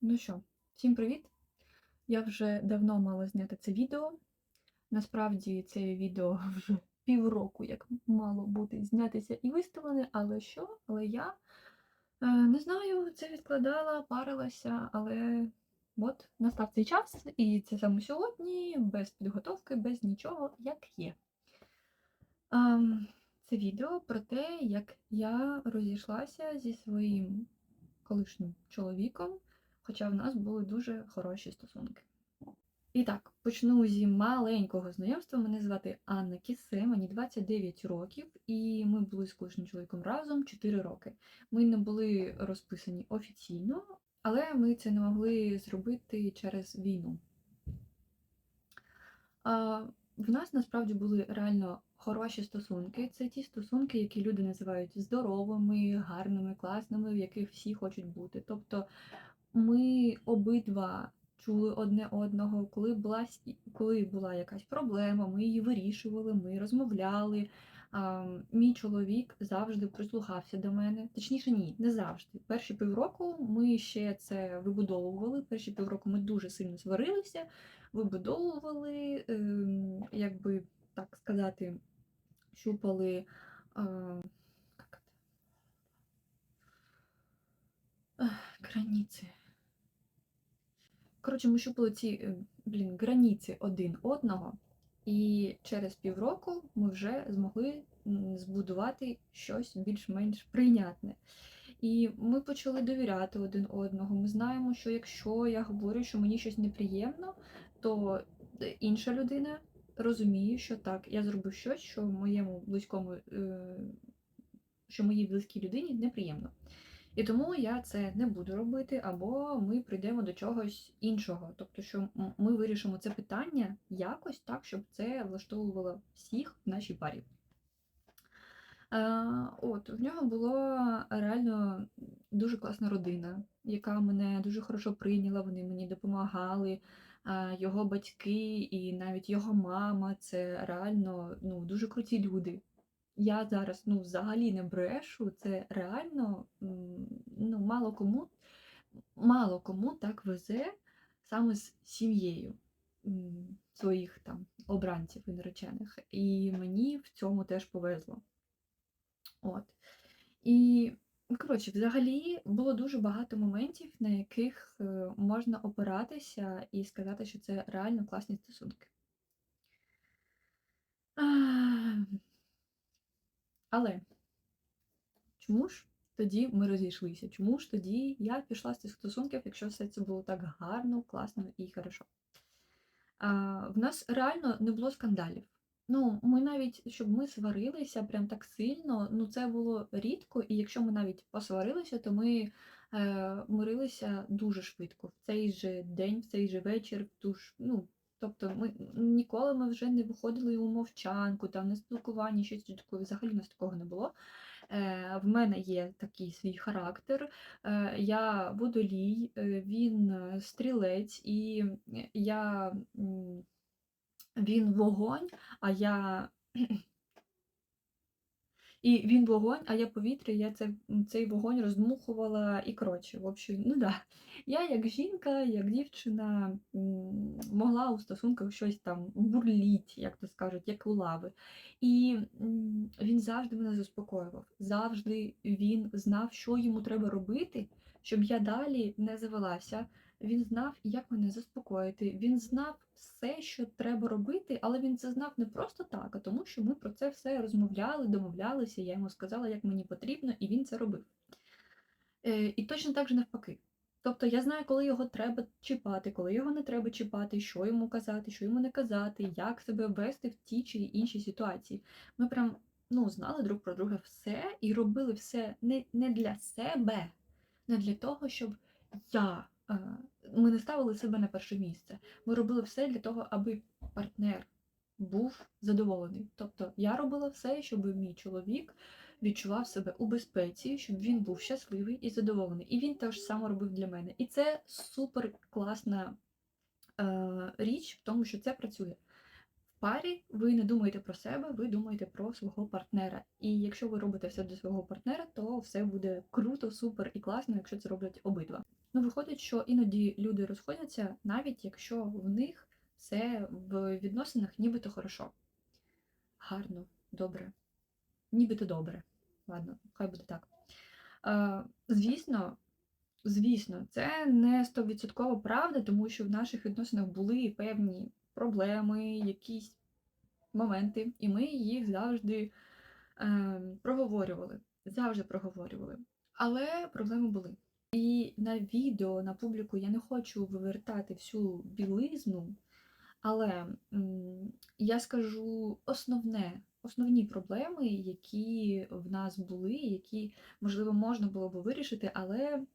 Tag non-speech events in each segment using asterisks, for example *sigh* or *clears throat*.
Ну що, всім привіт! Я вже давно мала зняти це відео. Насправді це відео *laughs* вже півроку, як мало бути знятися і виставлене, але що? Але я е, не знаю, це відкладала, парилася, але от настав цей час, і це саме сьогодні, без підготовки, без нічого, як є. Ем, це відео про те, як я розійшлася зі своїм колишнім чоловіком, хоча в нас були дуже хороші стосунки. І так, почну зі маленького знайомства. Мене звати Анна Кісе, мені 29 років, і ми були з колишнім чоловіком разом 4 роки. Ми не були розписані офіційно, але ми це не могли зробити через війну. В нас насправді були реально хороші стосунки. Це ті стосунки, які люди називають здоровими, гарними, класними, в яких всі хочуть бути. Тобто ми обидва чули одне одного, коли була коли була якась проблема, ми її вирішували, ми розмовляли. А, Мій чоловік завжди прислухався до мене. Точніше, ні, не завжди. Перші півроку ми ще це вибудовували. Перші півроку ми дуже сильно сварилися, вибудовували, ем, якби так сказати, щупали. А, как это? Границі. Коротше, ми щупали ці е, блін, границі один одного, і через півроку ми вже змогли збудувати щось більш-менш прийнятне. І ми почали довіряти один одного. Ми знаємо, що якщо я говорю, що мені щось неприємно, то е, інша людина розуміє, що так, я зробив щось, що моєму близькому, е, що моїй близькій людині неприємно. І тому я це не буду робити, або ми прийдемо до чогось іншого. Тобто, що ми вирішимо це питання якось так, щоб це влаштовувало всіх в нашій парі. От, в нього була реально дуже класна родина, яка мене дуже хорошо прийняла, вони мені допомагали. Його батьки і навіть його мама це реально ну, дуже круті люди. Я зараз ну, взагалі не брешу, це реально ну, мало кому мало кому так везе саме з сім'єю своїх там обранців і наречених. І мені в цьому теж повезло. От. І, коротше, взагалі було дуже багато моментів, на яких е, можна опиратися і сказати, що це реально класні стосунки. Але чому ж тоді ми розійшлися? Чому ж тоді я пішла з цих стосунків, якщо все це було так гарно, класно і хорошо? В нас реально не було скандалів. Ну, ми навіть, щоб ми сварилися прям так сильно, ну це було рідко, і якщо ми навіть посварилися, то ми е, мирилися дуже швидко. В цей же день, в цей же вечір, в ну, тобто ми ніколи ми вже не виходили у мовчанку, там на спілкуванні, щось таке, взагалі у нас такого не було. Е, В мене є такий свій характер. Е, Я водолій, е, він стрілець, і я він вогонь, а я. *clears throat* І він вогонь, а я повітря, я це, цей вогонь роздмухувала і коротше. В общем, ну да. Я як жінка, як дівчина могла у стосунках щось там бурліть, як то скажуть, як у лави. І він завжди мене заспокоював. Завжди він знав, що йому треба робити, щоб я далі не завелася. Він знав, як мене заспокоїти. Він знав все, що треба робити, але він це знав не просто так, а тому, що ми про це все розмовляли, домовлялися. Я йому сказала, як мені потрібно, і він це робив. Е, І точно так же навпаки. Тобто я знаю, коли його треба чіпати, коли його не треба чіпати, що йому казати, що йому не казати, як себе вести в тій чи іншій ситуації. Ми прям ну, знали друг про друга все і робили все не, не для себе, не для того, щоб я ми не ставили себе на перше місце. Ми робили все для того, аби партнер був задоволений. Тобто я робила все, щоб мій чоловік відчував себе у безпеці, щоб він був щасливий і задоволений. І він теж саме робив для мене. І це супер класна е, річ в тому, що це працює. В парі ви не думаєте про себе, ви думаєте про свого партнера. І якщо ви робите все для свого партнера, то все буде круто, супер і класно, якщо це роблять обидва. Ну, виходить, що іноді люди розходяться, навіть якщо в них все в відносинах нібито хорошо. Гарно, добре. Нібито добре. Ладно, хай буде так. Е, звісно, звісно, це не стовідсоткова правда, тому що в наших відносинах були певні проблеми, якісь моменти, і ми їх завжди е, проговорювали. Завжди проговорювали. Але проблеми були. І на відео, на публіку я не хочу вивертати всю білизну, але я скажу основне, основні проблеми, які в нас були, які, можливо, можна було би вирішити, але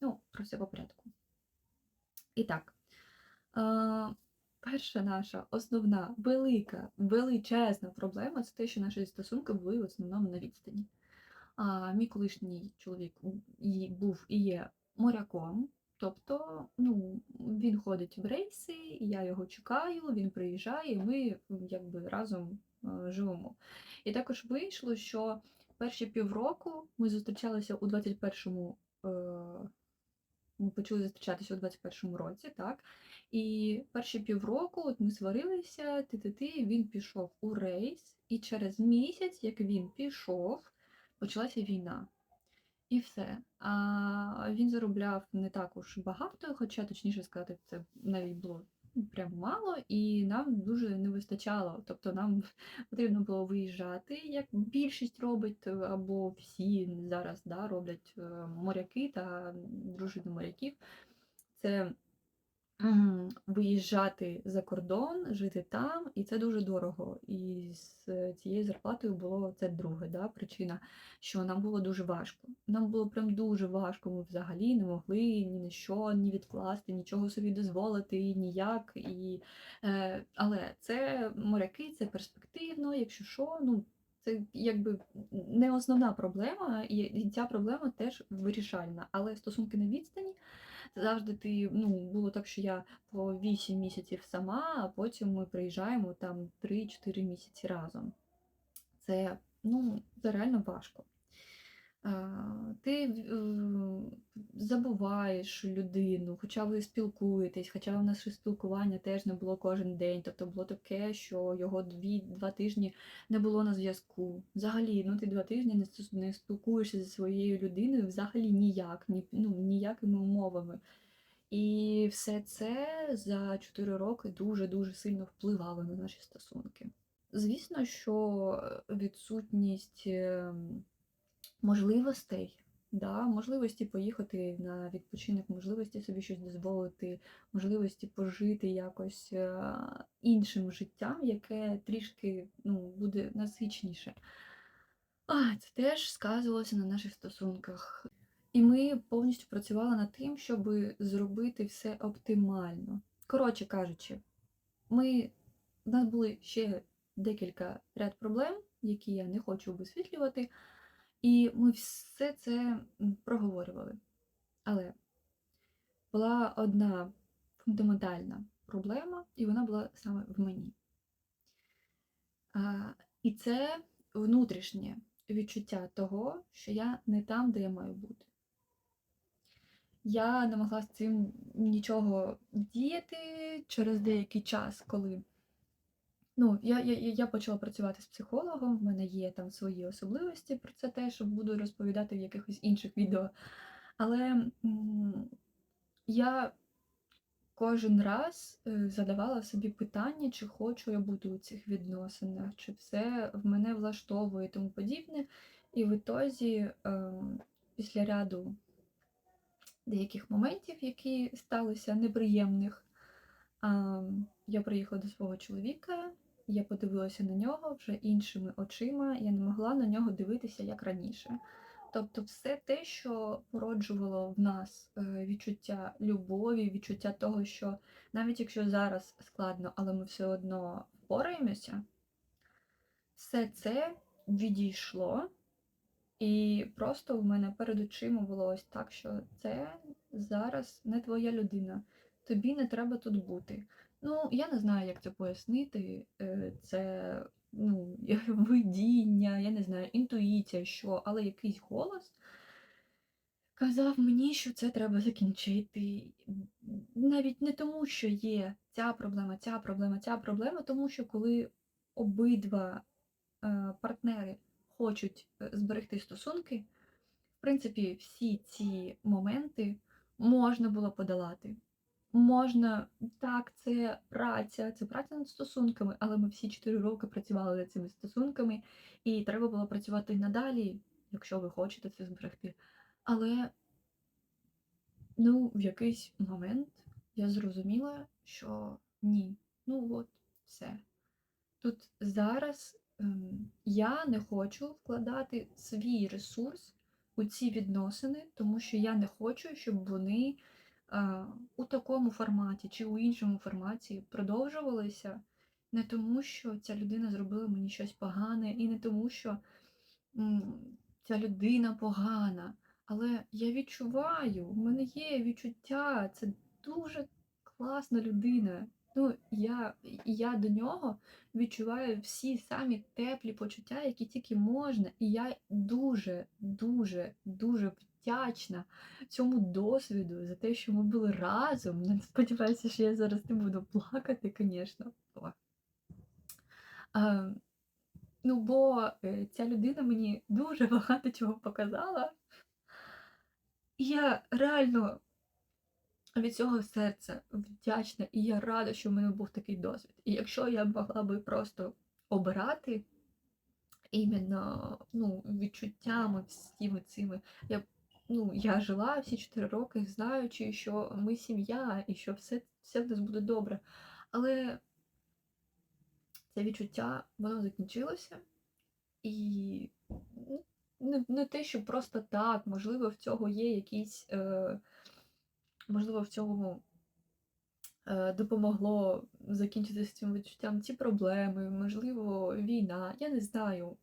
ну, про все по порядку. І так, перша наша основна, велика, величезна проблема це те, що наші стосунки були в основному на відстані. Мій колишній чоловік був і є моряком. Тобто, ну, він ходить в рейси, я його чекаю, він приїжджає, ми якби разом живемо. І також вийшло, що перші півроку ми зустрічалися у 21-му, е, ми почали зустрічатися у 21-му році, так? І перші півроку от ми сварилися, ти-ти-ти, він пішов у рейс, і через місяць, як він пішов, почалася війна. І все. А він заробляв не так уж багато, хоча, точніше сказати, це навіть було ну, прям мало, і нам дуже не вистачало. Тобто нам *laughs* потрібно було виїжджати, як більшість робить, або всі зараз да, роблять е, моряки та дружини моряків. Це. Виїжджати за кордон, жити там, і це дуже дорого. І з цією зарплатою було це друге, да, причина, що нам було дуже важко. Нам було прям дуже важко. Ми взагалі не могли ні на що, ні відкласти, нічого собі дозволити, ніяк. І, е, але це моряки, це перспективно, якщо що, ну. Це якби не основна проблема, і ця проблема теж вирішальна. Але стосунки на відстані завжди ти, ну, було так, що я по 8 місяців сама, а потім ми приїжджаємо там 3-4 місяці разом. Це, ну, це реально важко. Ти е, забуваєш людину, хоча ви спілкуєтесь, хоча в наше спілкування теж не було кожен день. Тобто було таке, що його дві, два тижні не було на зв'язку. Взагалі, ну ти два тижні не спілкуєшся зі своєю людиною взагалі ніяк, ні, ну, ніякими умовами. І все це за 4 роки дуже-дуже сильно впливало на наші стосунки. Звісно, що відсутність. Можливостей, да, можливості поїхати на відпочинок, можливості собі щось дозволити, можливості пожити якось е, іншим життям, яке трішки ну, буде насичніше. А, Це теж сказувалося на наших стосунках. І ми повністю працювали над тим, щоб зробити все оптимально. Коротше кажучи, ми, у нас були ще декілька ряд проблем, які я не хочу висвітлювати. І ми все це проговорювали. Але була одна фундаментальна проблема, і вона була саме в мені. А, І це внутрішнє відчуття того, що я не там, де я маю бути. Я не могла з цим нічого діяти через деякий час, коли Ну, я я, я почала працювати з психологом, в мене є там свої особливості про це теж буду розповідати в якихось інших відео. Але я кожен раз е, задавала собі питання, чи хочу я бути у цих відносинах, чи все в мене влаштовує і тому подібне. І в ітозі, е, після ряду деяких моментів, які сталися неприємних, е, я приїхала до свого чоловіка. Я подивилася на нього вже іншими очима, я не могла на нього дивитися як раніше. Тобто, все те, що породжувало в нас е, відчуття любові, відчуття того, що навіть якщо зараз складно, але ми все одно впораємося, все це відійшло, і просто в мене перед очима було ось так, що це зараз не твоя людина, тобі не треба тут бути. Ну, я не знаю, як це пояснити. Е, це ну, *laughs* видіння, я не знаю, інтуїція, що, але якийсь голос казав мені, що це треба закінчити. Навіть не тому, що є ця проблема, ця проблема, ця проблема, тому що коли обидва е, партнери хочуть е, зберегти стосунки, в принципі, всі ці моменти можна було подолати. Можна, так, це праця, це праця над стосунками, але ми всі 4 роки працювали над цими стосунками, і треба було працювати надалі, якщо ви хочете це зберегти. Але ну, в якийсь момент я зрозуміла, що ні, ну от все. Тут зараз ем, я не хочу вкладати свій ресурс у ці відносини, тому що я не хочу, щоб вони у такому форматі чи у іншому форматі продовжувалися. Не тому, що ця людина зробила мені щось погане, і не тому, що ця людина погана. Але я відчуваю, в мене є відчуття, це дуже класна людина. Ну, я, я до нього відчуваю всі самі теплі почуття, які тільки можна. І я дуже, дуже, дуже вдячна цьому досвіду за те, що ми були разом. Не сподіваюся, що я зараз не буду плакати, звісно. Ну, бо е, ця людина мені дуже багато чого показала. І я реально від цього серця вдячна, і я рада, що в мене був такий досвід. І якщо я могла би просто обирати іменно ну, відчуттями всіми цими, я б, ну, я жила всі 4 роки, знаючи, що ми сім'я і що все, все в нас буде добре. Але це відчуття, воно закінчилося. І ну, не, не те, що просто так, можливо, в цього є якісь. Е, можливо, в цьому е, допомогло з цим відчуттям ці проблеми, можливо, війна. Я не знаю,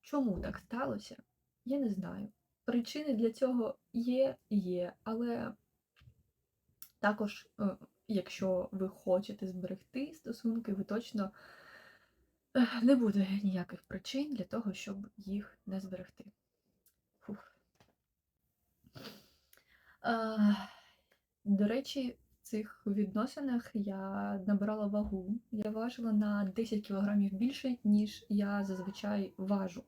чому так сталося. Я не знаю. Причини для цього є, є, але також, е, якщо ви хочете зберегти стосунки, ви точно е, не буде ніяких причин для того, щоб їх не зберегти. Фух. А, До речі, в цих відносинах я набирала вагу. Я важила на 10 кілограмів більше, ніж я зазвичай важу.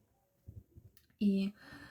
І е,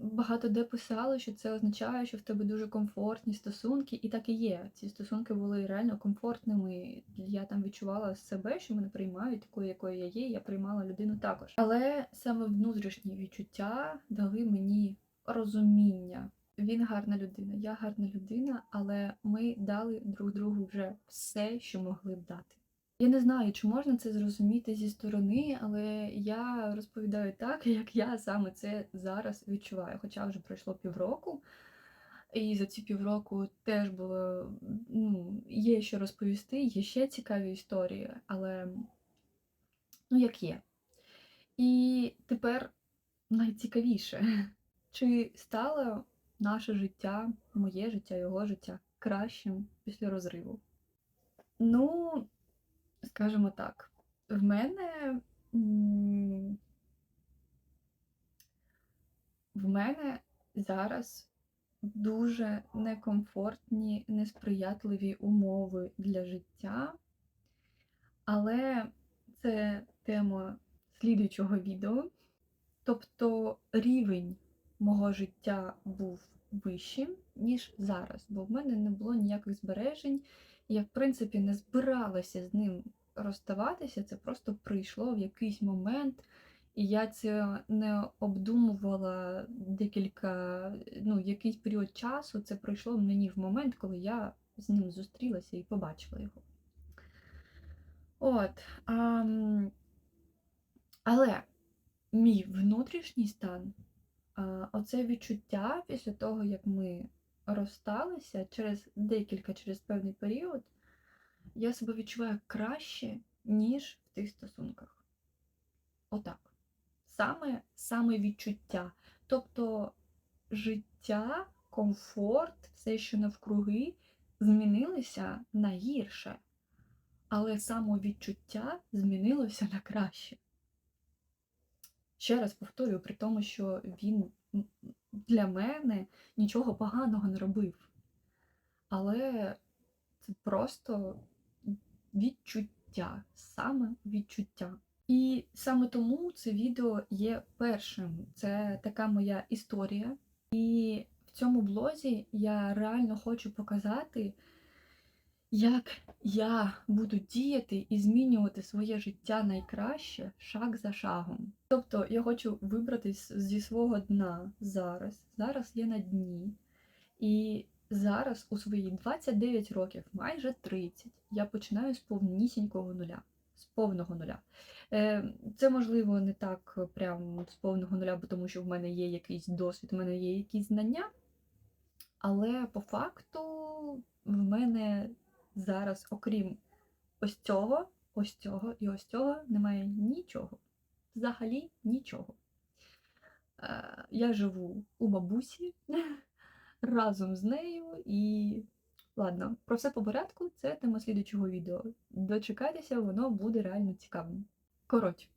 багато де писали, що це означає, що в тебе дуже комфортні стосунки, і так і є. Ці стосунки були реально комфортними. Я там відчувала себе, що мене приймають такою, якою я є. Я приймала людину також. Але саме внутрішні відчуття дали мені розуміння. Він гарна людина, я гарна людина, але ми дали друг другу вже все, що могли б дати. Я не знаю, чи можна це зрозуміти зі сторони, але я розповідаю так, *laughs* як я саме це зараз відчуваю. Хоча вже пройшло півроку, і за ці півроку теж було ну, є що розповісти, є ще цікаві історії, але ну як є. І тепер найцікавіше, *laughs* чи стало наше життя, моє життя, його життя кращим після розриву? Ну, скажімо так, в мене в мене зараз дуже некомфортні, несприятливі умови для життя, але це тема слідуючого відео. Тобто рівень мого життя був вищим, ніж зараз, бо в мене не було ніяких збережень. Я, в принципі, не збиралася з ним розставатися, це просто прийшло в якийсь момент, і я це не обдумувала декілька, ну, якийсь період часу. Це прийшло мені в момент, коли я з ним зустрілася і побачила його. От. А, але мій внутрішній стан, а, оце відчуття після того, як ми розсталися через декілька, через певний період, я себе відчуваю краще, ніж в тих стосунках. Отак. Саме, саме відчуття. Тобто життя, комфорт, все, що навкруги, змінилися на гірше. Але самовідчуття змінилося на краще. Ще раз повторюю, при тому, що він для мене нічого поганого не робив. Але це просто відчуття, саме відчуття. І саме тому це відео є першим. Це така моя історія. І в цьому блозі я реально хочу показати, як я буду діяти і змінювати своє життя найкраще шаг за шагом. Тобто я хочу вибратись зі свого дна зараз. Зараз я на дні. І зараз у свої 29 років, майже 30, я починаю з повнісінького нуля. З повного нуля. Е, Це можливо не так прям з повного нуля, бо тому що в мене є якийсь досвід, в мене є якісь знання. Але по факту в мене зараз, окрім ось цього, ось цього і ось цього, немає нічого. Взагалі нічого. Е, Я живу у бабусі *laughs* разом з нею і. Ладно, про все по порядку, це тема слідучого відео. Дочекайтеся, воно буде реально цікавим. Коротше,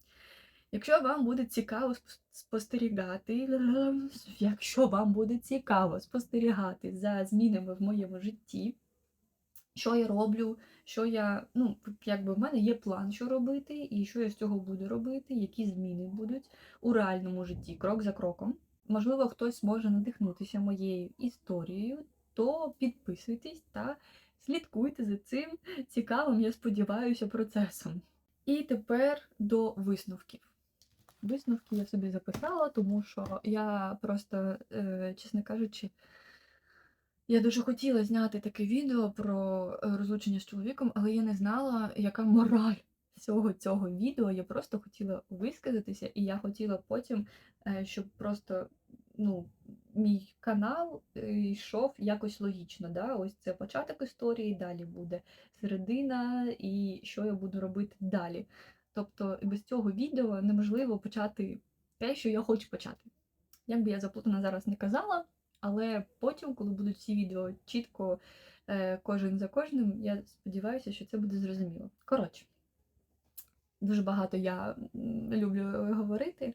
якщо вам буде цікаво спостерігати, *laughs* якщо вам буде цікаво спостерігати за змінами в моєму житті, що я роблю, що я, ну, якби в мене є план, що робити, і що я з цього буду робити, які зміни будуть у реальному житті, крок за кроком. Можливо, хтось може надихнутися моєю історією, то підписуйтесь та слідкуйте за цим цікавим, я сподіваюся, процесом. І тепер до висновків. Висновки я собі записала, тому що я просто, е, чесно кажучи, я дуже хотіла зняти таке відео про е, розлучення з чоловіком, але я не знала, яка мораль *laughs* всього цього відео. Я просто хотіла висказатися, і я хотіла потім, е, щоб просто ну, мій канал е, йшов якось логічно. Да? Ось це початок історії, далі буде середина, і що я буду робити далі. Тобто без цього відео неможливо почати те, що я хочу почати. Як би я заплутана зараз не казала, але потім, коли будуть всі відео чітко е, кожен за кожним, я сподіваюся, що це буде зрозуміло. Коротше, дуже багато я люблю говорити.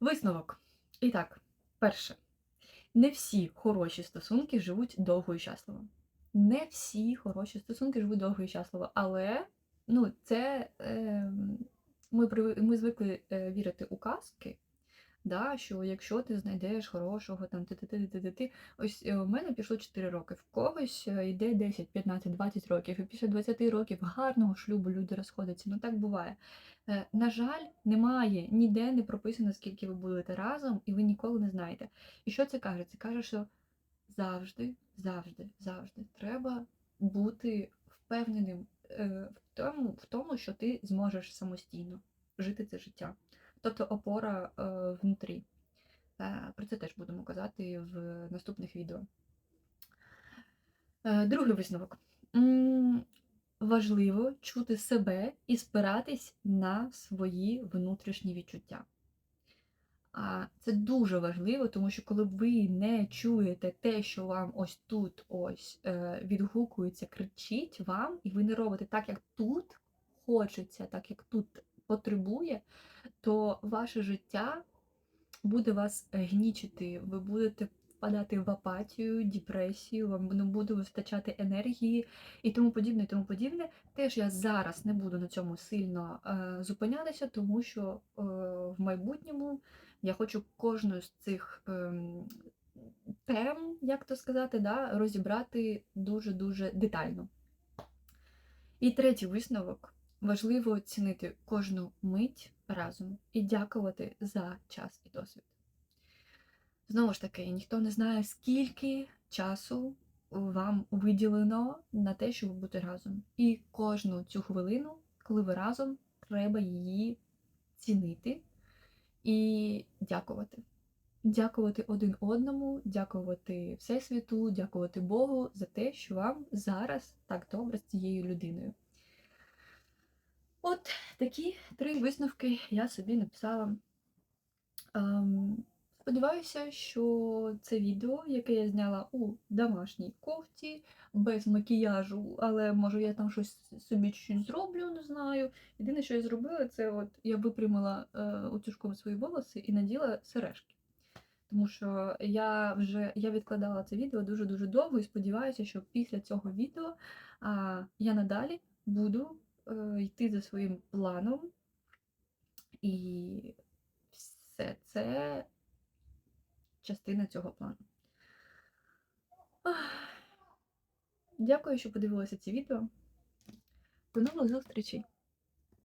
Висновок. І так, перше, не всі хороші стосунки живуть довго і щасливо. Не всі хороші стосунки живуть довго і щасливо, але ну, це е, ми, ми звикли е, вірити у казки, да, що якщо ти знайдеш хорошого, там ти ти ти ти ти ти ось е, у мене пішло 4 роки, в когось е, йде 10, 15, 20 років, і після 20 років гарного шлюбу люди розходяться. Ну так буває. Е, На жаль, немає ніде не прописано, скільки ви будете разом, і ви ніколи не знаєте. І що це каже? Це каже, що завжди, завжди, завжди треба бути впевненим в тому, в тому, що ти зможеш самостійно жити це життя. Тобто опора е, внутрі. Е, Про це теж будемо казати в наступних відео. Е, Другий висновок. Важливо чути себе і спиратись на свої внутрішні відчуття. А це дуже важливо, тому що коли ви не чуєте те, що вам ось тут ось відгукується, кричить вам, і ви не робите так, як тут хочеться, так як тут потребує, то ваше життя буде вас гнічити, ви будете впадати в апатію, депресію, вам не буде вистачати енергії і тому подібне, і тому подібне. Теж я зараз не буду на цьому сильно е, зупинятися, тому що е, в майбутньому я хочу кожну з цих ем, тем, як то сказати, да, розібрати дуже-дуже детально. І третій висновок. Важливо цінити кожну мить разом і дякувати за час і досвід. Знову ж таки, ніхто не знає, скільки часу вам виділено на те, щоб бути разом. І кожну цю хвилину, коли ви разом, треба її цінити і дякувати. Дякувати один одному, дякувати Всесвіту, дякувати Богу за те, що вам зараз так добре з цією людиною. От такі три висновки я собі написала. Ем, сподіваюся, що це відео, яке я зняла у домашній кофті, без макіяжу, але може я там щось собі щось зроблю, не знаю. Єдине, що я зробила, це от я випрямила е, утюжком свої волоси і наділа сережки. Тому що я вже я відкладала це відео дуже-дуже довго і сподіваюся, що після цього відео а, я надалі буду йти за своїм планом. І все це частина цього плану. Дякую, що подивилися це відео. До нових зустрічей!